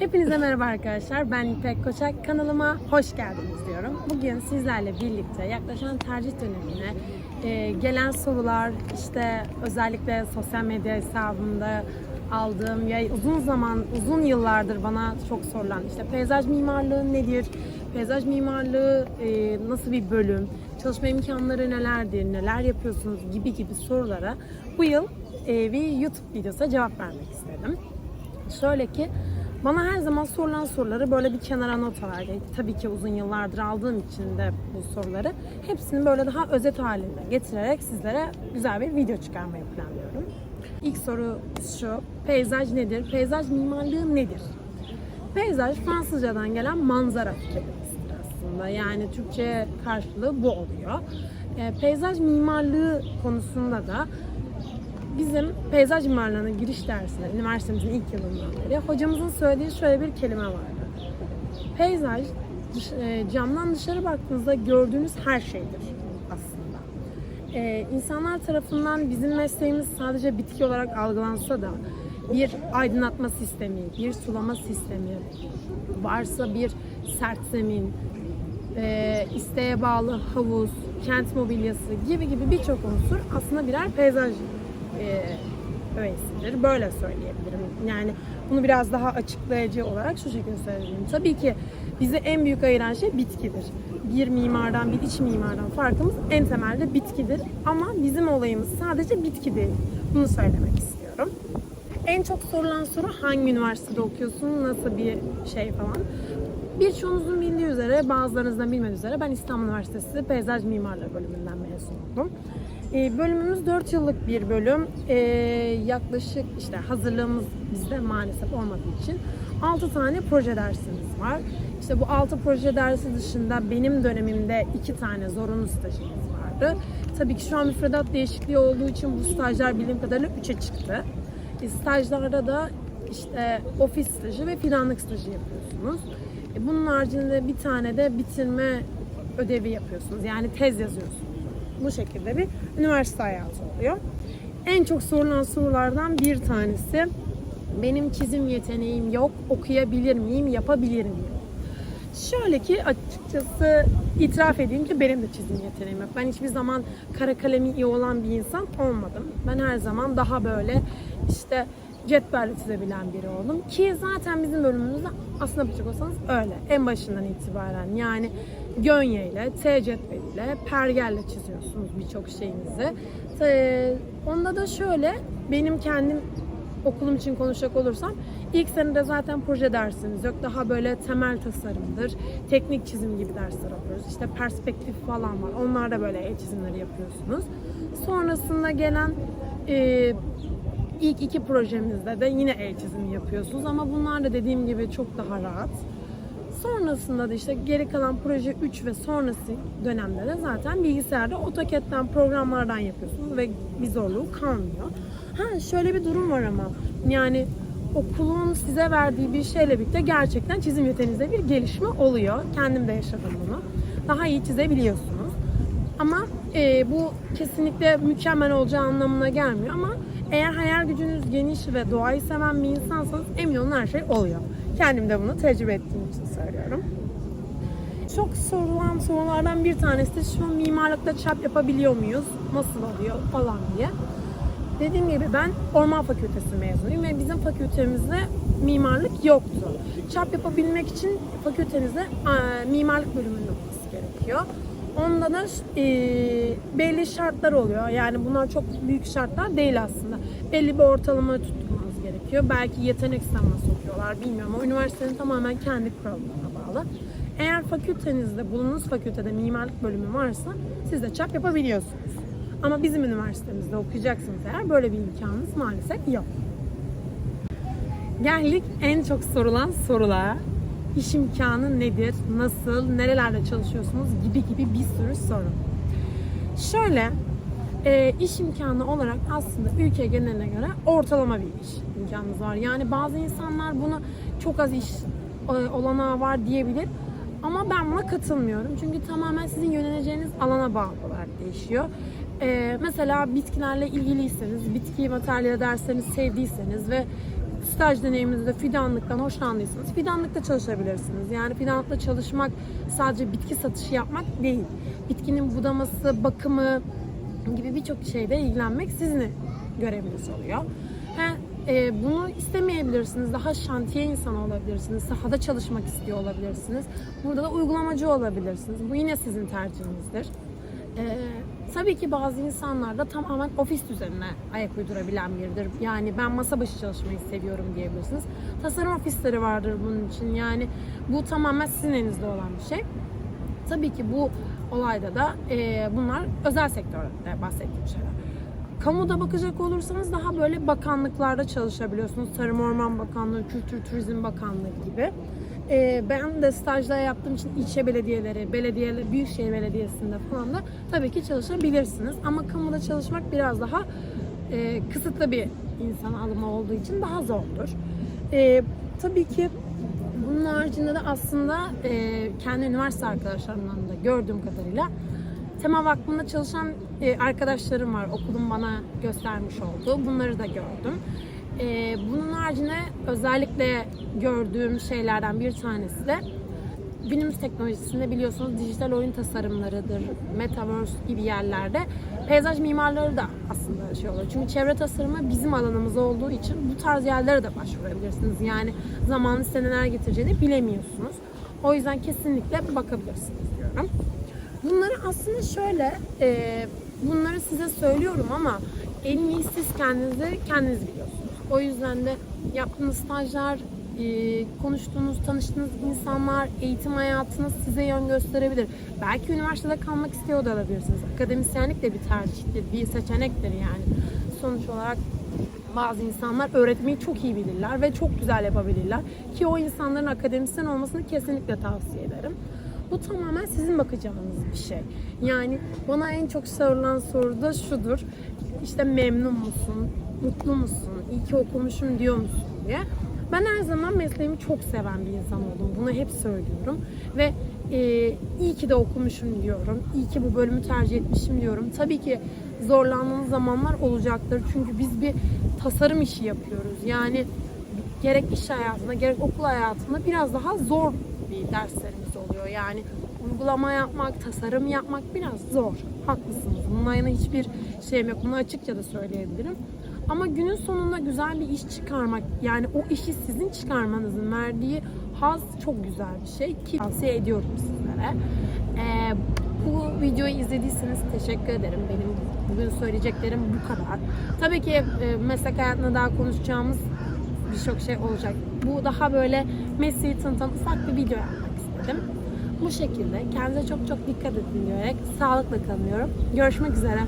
Hepinize merhaba arkadaşlar. Ben İpek Koçak. Kanalıma hoş geldiniz diyorum. Bugün sizlerle birlikte yaklaşan tercih dönemine e, gelen sorular, işte özellikle sosyal medya hesabımda aldığım ya uzun zaman, uzun yıllardır bana çok sorulan işte peyzaj mimarlığı nedir? Peyzaj mimarlığı e, nasıl bir bölüm? Çalışma imkanları nelerdir? Neler yapıyorsunuz? gibi gibi sorulara bu yıl e, bir YouTube videosu cevap vermek istedim. Şöyle ki bana her zaman sorulan soruları böyle bir kenara not alarak, tabii ki uzun yıllardır aldığım için de bu soruları hepsini böyle daha özet halinde getirerek sizlere güzel bir video çıkarmayı planlıyorum. İlk soru şu, peyzaj nedir? Peyzaj mimarlığı nedir? Peyzaj Fransızcadan gelen manzara kelimesidir aslında. Yani Türkçe karşılığı bu oluyor. E, peyzaj mimarlığı konusunda da bizim peyzaj mimarlığına giriş dersine, üniversitemizin ilk yılından beri hocamızın söylediği şöyle bir kelime vardı. Peyzaj, dış- e, camdan dışarı baktığınızda gördüğünüz her şeydir aslında. E, insanlar tarafından bizim mesleğimiz sadece bitki olarak algılansa da bir aydınlatma sistemi, bir sulama sistemi, varsa bir sert zemin, e, isteğe bağlı havuz, kent mobilyası gibi gibi birçok unsur aslında birer peyzaj e, öğesidir. Böyle söyleyebilirim. Yani bunu biraz daha açıklayıcı olarak şu şekilde söyleyeyim. Tabii ki bizi en büyük ayıran şey bitkidir. Bir mimardan, bir iç mimardan farkımız en temelde bitkidir. Ama bizim olayımız sadece bitki değil. Bunu söylemek istiyorum. En çok sorulan soru hangi üniversitede okuyorsun, nasıl bir şey falan. Birçoğunuzun bildiği üzere, bazılarınızdan bilmediği üzere ben İstanbul Üniversitesi Peyzaj Mimarlığı bölümünden mezun oldum. Ee, bölümümüz 4 yıllık bir bölüm. Ee, yaklaşık işte hazırlığımız bizde maalesef olmadığı için 6 tane proje dersimiz var. İşte bu 6 proje dersi dışında benim dönemimde 2 tane zorunlu stajımız vardı. Tabii ki şu an müfredat değişikliği olduğu için bu stajlar bildiğim kadarıyla 3'e çıktı. E, stajlarda da işte ofis stajı ve fidanlık stajı yapıyorsunuz. E, bunun haricinde bir tane de bitirme ödevi yapıyorsunuz. Yani tez yazıyorsunuz. Bu şekilde bir üniversite hayatı oluyor. En çok sorulan sorulardan bir tanesi benim çizim yeteneğim yok, okuyabilir miyim, yapabilir miyim? Şöyle ki açıkçası itiraf edeyim ki benim de çizim yeteneğim yok. Ben hiçbir zaman kara kalemi iyi olan bir insan olmadım. Ben her zaman daha böyle işte cetvelle çizebilen biri oldum. Ki zaten bizim bölümümüzde aslında bakacak olsanız öyle. En başından itibaren yani gönyeyle, T cetveliyle, pergelle çiziyorsunuz birçok şeyinizi. Onda da şöyle benim kendim okulum için konuşacak olursam ilk senede zaten proje dersimiz yok. Daha böyle temel tasarımdır, teknik çizim gibi dersler alıyoruz. İşte perspektif falan var. Onlar da böyle el çizimleri yapıyorsunuz. Sonrasında gelen e, ilk iki projemizde de yine el çizimi yapıyorsunuz ama bunlar da dediğim gibi çok daha rahat. Sonrasında da işte geri kalan proje 3 ve sonrası dönemde de zaten bilgisayarda AutoCAD'den programlardan yapıyorsunuz ve bir zorluğu kalmıyor. Ha şöyle bir durum var ama yani okulun size verdiği bir şeyle birlikte gerçekten çizim yeteneğinizde bir gelişme oluyor. Kendim de yaşadım bunu. Daha iyi çizebiliyorsunuz. Ama e, bu kesinlikle mükemmel olacağı anlamına gelmiyor ama eğer hayal gücünüz geniş ve doğayı seven bir insansanız emin olun her şey oluyor. Kendim de bunu tecrübe ettiğim için söylüyorum. Çok sorulan sorulardan bir tanesi de şu mimarlıkta çap yapabiliyor muyuz? Nasıl oluyor falan diye. Dediğim gibi ben Orman Fakültesi mezunuyum ve bizim fakültemizde mimarlık yoktu. Çap yapabilmek için fakültenizde mimarlık bölümünün olması gerekiyor. Onda da e, belli şartlar oluyor. Yani bunlar çok büyük şartlar değil aslında. Belli bir ortalama tutmanız gerekiyor. Belki yetenek sınavına sokuyorlar bilmiyorum ama üniversitenin tamamen kendi kurallarına bağlı. Eğer fakültenizde, bulunduğunuz fakültede mimarlık bölümü varsa siz de çap yapabiliyorsunuz. Ama bizim üniversitemizde okuyacaksınız eğer böyle bir imkanınız maalesef yok. Geldik en çok sorulan sorulara. İş imkanı nedir, nasıl, nerelerde çalışıyorsunuz gibi gibi bir sürü soru. Şöyle, e, iş imkanı olarak aslında ülke geneline göre ortalama bir iş imkanınız var. Yani bazı insanlar bunu çok az iş e, olanağı var diyebilir. Ama ben buna katılmıyorum. Çünkü tamamen sizin yöneleceğiniz alana bağlı olarak değişiyor. Ee, mesela bitkilerle ilgiliyseniz, bitki materyali derslerini sevdiyseniz ve staj deneyiminizde fidanlıktan hoşlandıysanız fidanlıkta çalışabilirsiniz. Yani fidanlıkta çalışmak sadece bitki satışı yapmak değil. Bitkinin budaması, bakımı gibi birçok şeyle ilgilenmek sizin göreviniz oluyor. Ha, e, bunu istemeyebilirsiniz. Daha şantiye insanı olabilirsiniz. Sahada çalışmak istiyor olabilirsiniz. Burada da uygulamacı olabilirsiniz. Bu yine sizin tercihinizdir. Ee, tabii ki bazı insanlar da tamamen ofis düzenine ayak uydurabilen biridir. Yani ben masa başı çalışmayı seviyorum diyebilirsiniz. Tasarım ofisleri vardır bunun için. Yani bu tamamen sizin elinizde olan bir şey. Tabii ki bu olayda da e, bunlar özel sektörde bahsettiğim şeyler. Kamuda bakacak olursanız daha böyle bakanlıklarda çalışabiliyorsunuz. Tarım Orman Bakanlığı, Kültür Turizm Bakanlığı gibi. Ee, ben de stajda yaptığım için ilçe belediyeleri, belediyeler, büyükşehir belediyesinde falan da tabii ki çalışabilirsiniz. Ama kamuda çalışmak biraz daha e, kısıtlı bir insan alımı olduğu için daha zordur. E, tabii ki bunun haricinde de aslında e, kendi üniversite arkadaşlarımdan da gördüğüm kadarıyla Tema Vakfı'nda çalışan e, arkadaşlarım var. Okulun bana göstermiş olduğu. Bunları da gördüm. E, bunun haricinde özellikle gördüğüm şeylerden bir tanesi de günümüz teknolojisinde biliyorsunuz dijital oyun tasarımlarıdır, metaverse gibi yerlerde peyzaj mimarları da aslında şey olur. Çünkü çevre tasarımı bizim alanımız olduğu için bu tarz yerlere de başvurabilirsiniz. Yani zamanın size neler getireceğini bilemiyorsunuz. O yüzden kesinlikle bakabilirsiniz diyorum. Aslında şöyle, e, bunları size söylüyorum ama en iyi siz kendinizi kendiniz biliyorsunuz. O yüzden de yaptığınız stajlar, e, konuştuğunuz, tanıştığınız insanlar, eğitim hayatınız size yön gösterebilir. Belki üniversitede kalmak istiyor da olabilirsiniz. Akademisyenlik de bir tercihtir, bir seçenektir yani. Sonuç olarak bazı insanlar öğretmeyi çok iyi bilirler ve çok güzel yapabilirler. Ki o insanların akademisyen olmasını kesinlikle tavsiye ederim. Bu tamamen sizin bakacağınız bir şey. Yani bana en çok sorulan soru da şudur. İşte memnun musun? Mutlu musun? İyi ki okumuşum diyor musun diye. Ben her zaman mesleğimi çok seven bir insan oldum. Bunu hep söylüyorum. Ve e, iyi ki de okumuşum diyorum. İyi ki bu bölümü tercih etmişim diyorum. Tabii ki zorlandığınız zamanlar olacaktır. Çünkü biz bir tasarım işi yapıyoruz. Yani gerek iş hayatında gerek okul hayatında biraz daha zor bir derslerimiz oluyor. Yani uygulama yapmak, tasarım yapmak biraz zor. Haklısınız. Bununla yana hiçbir şeyim yok. Bunu açıkça da söyleyebilirim. Ama günün sonunda güzel bir iş çıkarmak, yani o işi sizin çıkarmanızın verdiği haz çok güzel bir şey ki tavsiye ediyorum sizlere. Ee, bu videoyu izlediyseniz teşekkür ederim. Benim bugün söyleyeceklerim bu kadar. Tabii ki e, meslek hayatında daha konuşacağımız birçok şey olacak. Bu daha böyle mesleği tanıtan ufak bir video yapmak istedim. Bu şekilde kendinize çok çok dikkat edin diyerek sağlıkla kalıyorum. Görüşmek üzere.